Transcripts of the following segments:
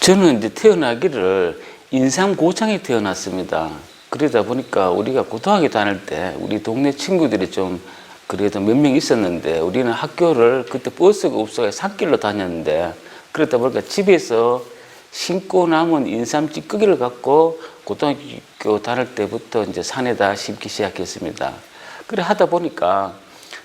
저는 이제 태어나기를 인삼 고창에 태어났습니다. 그러다 보니까 우리가 고등학교 다닐 때 우리 동네 친구들이 좀 그래도 몇 명 있었는데 우리는 학교를 그때 버스가 없어서 산길로 다녔는데 그러다 보니까 집에서 신고 남은 인삼 찌꺼기를 갖고 고등학교 다닐 때부터 이제 산에다 심기 시작했습니다. 그래 하다 보니까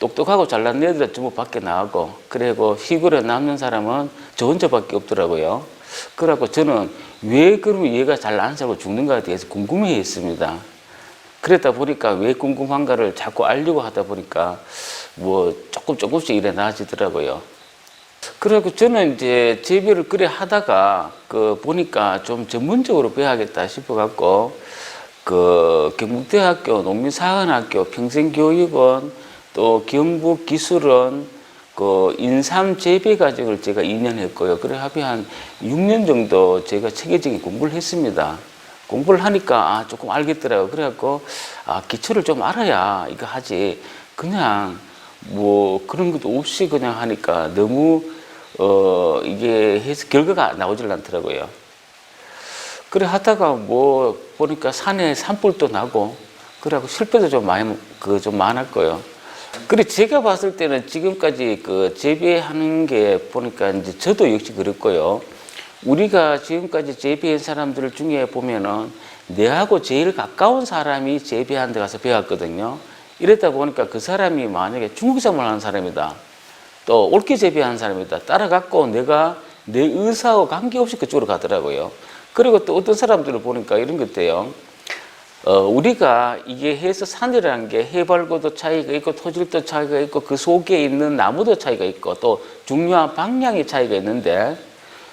똑똑하고 잘난 애들은 전부 밖에 나가고 그리고 시골에 남는 사람은 저 혼자밖에 없더라고요. 그래갖고 저는 왜 그러면 얘가 잘안 살고 죽는가에 대해서 궁금해 했습니다. 그러다 보니까 왜 궁금한가를 자꾸 알려고 하다 보니까 뭐 조금 조금씩 이래 나아지더라고요. 그리고 저는 이제 재배를 그래 하다가 그 보니까 좀 전문적으로 배워야겠다 싶어갖고 그 경북대학교 농민사관학교 평생교육원 또 경북기술원 그 인삼 재배 과정을 제가 2년 했고요. 그래 합의 한 6년 정도 제가 체계적인 공부를 했습니다. 공부를 하니까 아, 조금 알겠더라고요. 그래갖고 아, 기초를 좀 알아야 이거 하지. 그냥 뭐 그런 것도 없이 그냥 하니까 너무 어 이게 해서 결과가 나오질 않더라고요. 그래 하다가 뭐 보니까 산에 산불도 나고 그래갖고 실패도 좀 많이 그 좀 많았고요. 그래 제가 봤을 때는 지금까지 그 재배하는 게 보니까 이제 저도 역시 그랬고요. 우리가 지금까지 재배한 사람들 중에 보면은 내하고 제일 가까운 사람이 재배한 데 가서 배웠거든요. 이랬다 보니까 그 사람이 만약에 중국산을 하는 사람이다. 또 옳게 재배하는 사람이다. 따라갖고 내가 내 의사와 관계없이 그쪽으로 가더라고요. 그리고 또 어떤 사람들을 보니까 이런 것 같아요. 어, 우리가 이게 해서 산이라는 게 해발고도 차이가 있고 토질도 차이가 있고 그 속에 있는 나무도 차이가 있고 또 중요한 방향의 차이가 있는데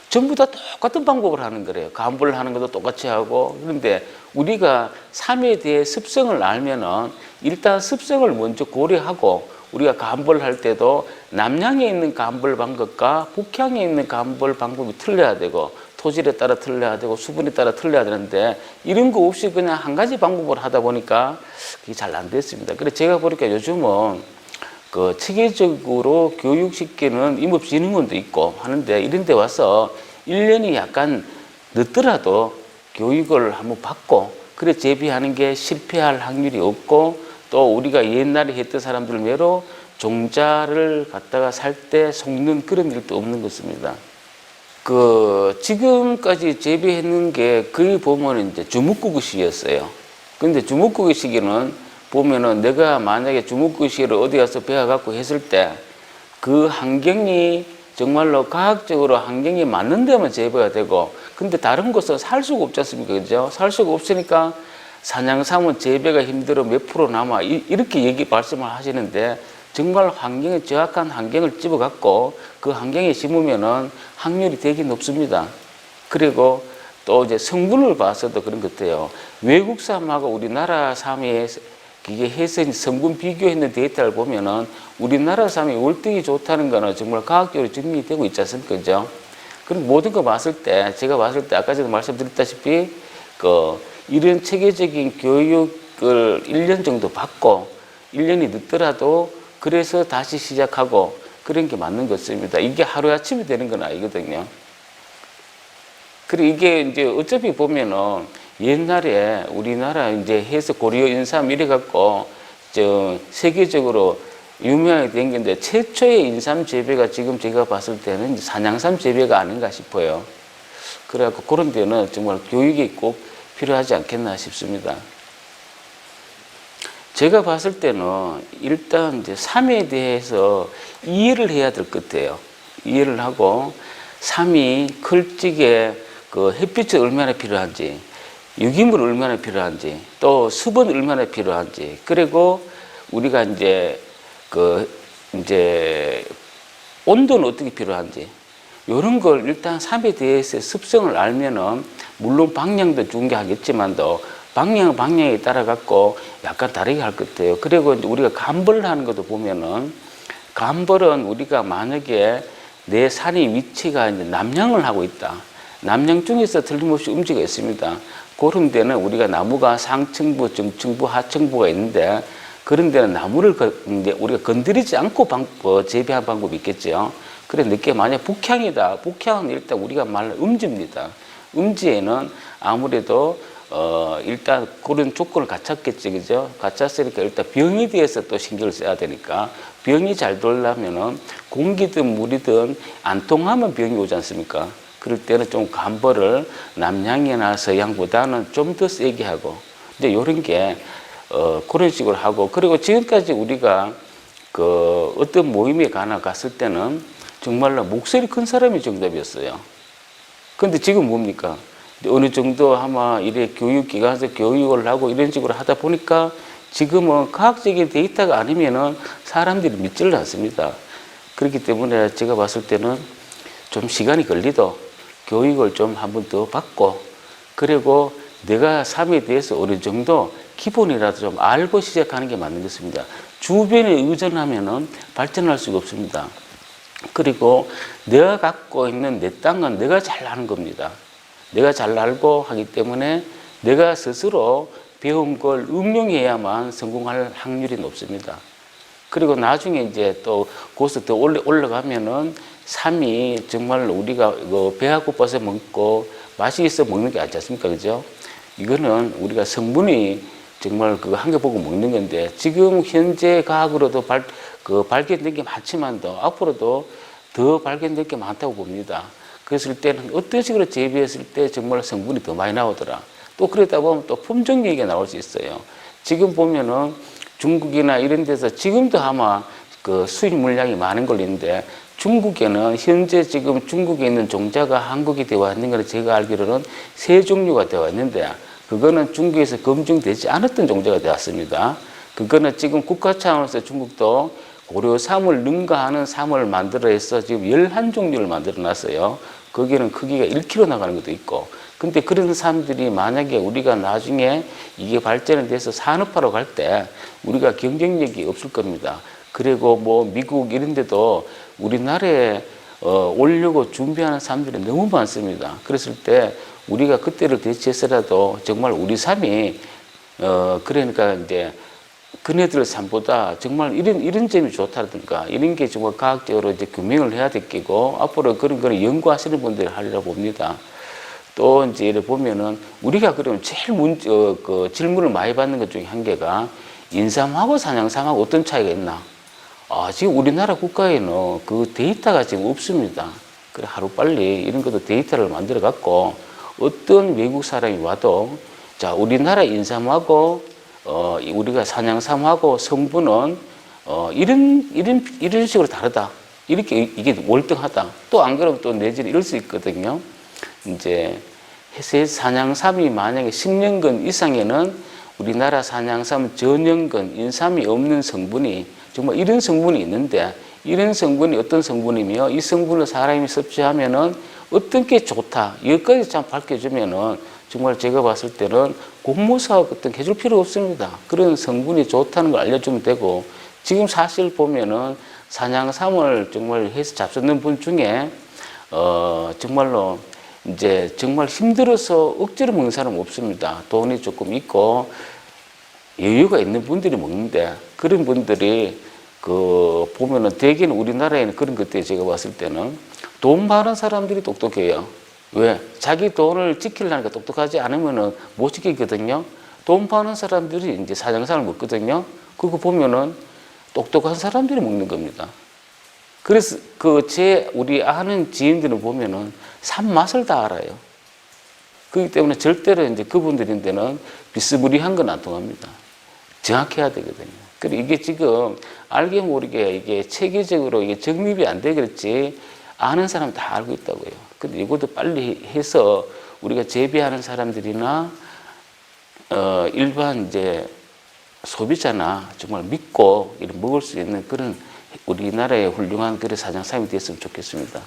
전부 다 똑같은 방법을 하는 거래요. 간불을 하는 것도 똑같이 하고 그런데 우리가 삶에 대해 습성을 알면은 일단 습성을 먼저 고려하고 우리가 간벌 할 때도 남향에 있는 간벌 방법과 북향에 있는 간벌 방법이 틀려야 되고 토질에 따라 틀려야 되고 수분에 따라 틀려야 되는데 이런 거 없이 그냥 한 가지 방법을 하다 보니까 그게 잘 안 됐습니다. 그래서 제가 보니까 요즘은 그 체계적으로 교육시키는 임업진흥원도 있고 하는데 이런 데 와서 1년이 약간 늦더라도 교육을 한번 받고 그래 재비하는 게 실패할 확률이 없고 또 우리가 옛날에 했던 사람들 외로 종자를 갖다가 살 때 속는 그런 일도 없는 것입니다. 그 지금까지 재배했는 게 거의 보면 이제 주먹구구식이었어요. 근데 주먹구구식에는 보면은 내가 만약에 주먹구구식을 어디 가서 배워갖고 했을 때 그 환경이 정말로 과학적으로 환경이 맞는 데만 재배가 되고 근데 다른 곳은 살 수가 없지 않습니까? 그죠? 살 수가 없으니까 사냥삼은 재배가 힘들어 몇 프로 남아 이- 이렇게 얘기 말씀을 하시는데 정말 환경에 정확한 환경을 집어갖고 그 환경에 심으면은 확률이 되게 높습니다. 그리고 또 이제 성분을 봐서도 그런 것 같아요. 외국 쌈하고 우리나라 쌈의 이게 해서 성분 비교했는 데이터를 보면은 우리나라 쌈이 월등히 좋다는 거는 정말 과학적으로 증명이 되고 있지 않습니까? 그죠? 그럼 모든 거 봤을 때, 제가 봤을 때 아까 전에 말씀드렸다시피 그 이런 체계적인 교육을 1년 정도 받고 1년이 늦더라도 그래서 다시 시작하고 그런 게 맞는 것 같습니다. 이게 하루아침에 되는 건 아니거든요. 그리고 이게 이제 어차피 보면은 옛날에 우리나라 이제 해서 고려 인삼 이래 갖고 저 세계적으로 유명하게 된 건데 최초의 인삼 재배가 지금 제가 봤을 때는 산양삼 재배가 아닌가 싶어요. 그래갖고 그런 데는 정말 교육이 꼭 필요하지 않겠나 싶습니다. 제가 봤을 때는 일단 이제 삶에 대해서 이해를 해야 될 것 같아요. 이해를 하고 삶이 클 적에 그 햇빛이 얼마나 필요한지, 유기물 얼마나 필요한지, 또 수분 얼마나 필요한지, 그리고 우리가 이제 그 이제 온도는 어떻게 필요한지 이런 걸 일단 삶에 대해서 습성을 알면은 물론 방향도 중요하겠지만도 방향 방향에 따라 갖고 약간 다르게 할 것 같아요. 그리고 우리가 간벌을 하는 것도 보면은 간벌은 우리가 만약에 내 산의 위치가 이제 남향을 하고 있다. 남향 중에서 틀림없이 움직여 있습니다. 그런 데는 우리가 나무가 상층부, 중층부, 하층부가 있는데 그런 데는 나무를 우리가 건드리지 않고 방, 어, 재배한 방법이 있겠죠. 그래 늦게 만약 북향이다. 북향은 일단 우리가 말하는 음지입니다. 음지에는 아무래도 어 일단 그런 조건을 갖췄겠지 그죠? 갖췄으니까 일단 병에 대해서 또 신경을 써야 되니까 병이 잘 돌려면은 공기든 물이든 안 통하면 병이 오지 않습니까? 그럴 때는 좀 간벌을 남양이나 서양보다는 좀 더 세게 하고 이제 이런 게 어, 그런 식으로 하고 그리고 지금까지 우리가 그 어떤 모임에 가나 갔을 때는 정말로 목소리 큰 사람이 정답이었어요. 근데 지금 뭡니까? 어느 정도 아마 이래 교육기관에서 교육을 하고 이런 식으로 하다 보니까 지금은 과학적인 데이터가 아니면은 사람들이 믿지를 않습니다. 그렇기 때문에 제가 봤을 때는 좀 시간이 걸리도 교육을 좀 한 번 더 받고 그리고 내가 삶에 대해서 어느 정도 기본이라도 좀 알고 시작하는 게 맞는 것입니다. 주변에 의존하면은 발전할 수가 없습니다. 그리고 내가 갖고 있는 내 땅은 내가 잘 아는 겁니다. 내가 잘 알고 하기 때문에 내가 스스로 배운 걸 응용해야만 성공할 확률이 높습니다. 그리고 나중에 이제 또 고스 더 올라, 올라가면은 삶이 정말 우리가 배가 고파서 먹고 맛이 있어 먹는 게 아니지 않습니까? 그죠? 이거는 우리가 성분이 정말 그거 한 개 보고 먹는 건데 지금 현재 과학으로도 발, 그 발견된 게 많지만도 앞으로도 더 발견될 게 많다고 봅니다. 그랬을 때는 어떤 식으로 재배했을 때 정말 성분이 더 많이 나오더라. 또 그러다 보면 또 품종 얘기가 나올 수 있어요. 지금 보면은 중국이나 이런 데서 지금도 아마 그 수입 물량이 많은 걸로 있는데 중국에는 현재 지금 중국에 있는 종자가 한국에 되어 있는 거는 제가 알기로는 세 종류가 되어 있는데 그거는 중국에서 검증되지 않았던 종자가 되었습니다. 그거는 지금 국가 차원에서 중국도 고려 삼을 능가하는 삼을 만들어서 지금 11종류를 만들어 놨어요. 거기는 크기가 1kg 나가는 것도 있고. 근데 그런 사람들이 만약에 우리가 나중에 이게 발전이 돼서 산업화로 갈 때 우리가 경쟁력이 없을 겁니다. 그리고 뭐 미국 이런 데도 우리나라에 어, 오려고 준비하는 사람들이 너무 많습니다. 그랬을 때 우리가 그때를 대체해서라도 정말 우리 삶이 어, 그러니까 이제 그네들 삶보다 정말 이런 이런 점이 좋다든가 이런 게 정말 과학적으로 이제 규명을 해야 될 끼고 앞으로 그런 거를 연구하시는 분들이 하리라 봅니다. 또 이제 이를 보면은 우리가 그러면 제일 문, 어, 그 질문을 많이 받는 것 중에 한 개가 인삼하고 산양삼하고 어떤 차이가 있나? 아, 지금 우리나라 국가에는 그 데이터가 지금 없습니다. 그래 하루 빨리 이런 것도 데이터를 만들어 갖고 어떤 외국 사람이 와도 자 우리나라 인삼하고 어, 이 우리가 산양삼하고 성분은 어, 이런 이런 이런 식으로 다르다. 이렇게 이- 이게 월등하다. 또 안 그러면 또 내지는 이럴 수 있거든요. 이제 해세 산양삼이 만약에 10년근 이상에는 우리나라 산양삼 전년근 인삼이 없는 성분이 정말 이런 성분이 있는데 이런 성분이 어떤 성분이며 이 성분을 사람이 섭취하면은 어떤 게 좋다 여기까지 참 밝혀주면은 정말 제가 봤을 때는 공모사업 같은 거 해줄 필요 없습니다. 그런 성분이 좋다는 걸 알려주면 되고 지금 사실 보면은 산양삼을 정말 해서 잡수는 분 중에 어 정말로 이제 정말 힘들어서 억지로 먹는 사람은 없습니다. 돈이 조금 있고 여유가 있는 분들이 먹는데 그런 분들이 그 보면은 대개는 우리나라에는 그런 것들이 제가 봤을 때는 돈 많은 사람들이 똑똑해요. 왜? 자기 돈을 지키려니까 똑똑하지 않으면은 못 지키거든요. 돈 많은 사람들이 이제 사장산을 먹거든요. 그거 보면은 똑똑한 사람들이 먹는 겁니다. 그래서 그 제 우리 아는 지인들을 보면은 산 맛을 다 알아요. 그렇기 때문에 절대로 이제 그분들인데는 비스무리한 건 안 통합니다. 정확해야 되거든요. 그리고 이게 지금 알게 모르게 이게 체계적으로 이게 정립이 안 돼 그렇지 아는 사람 다 알고 있다고요. 근데 이것도 빨리 해서 우리가 재배하는 사람들이나 어 일반 이제 소비자나 정말 믿고 먹을 수 있는 그런 우리나라의 훌륭한 그런 사장삼이 됐으면 좋겠습니다.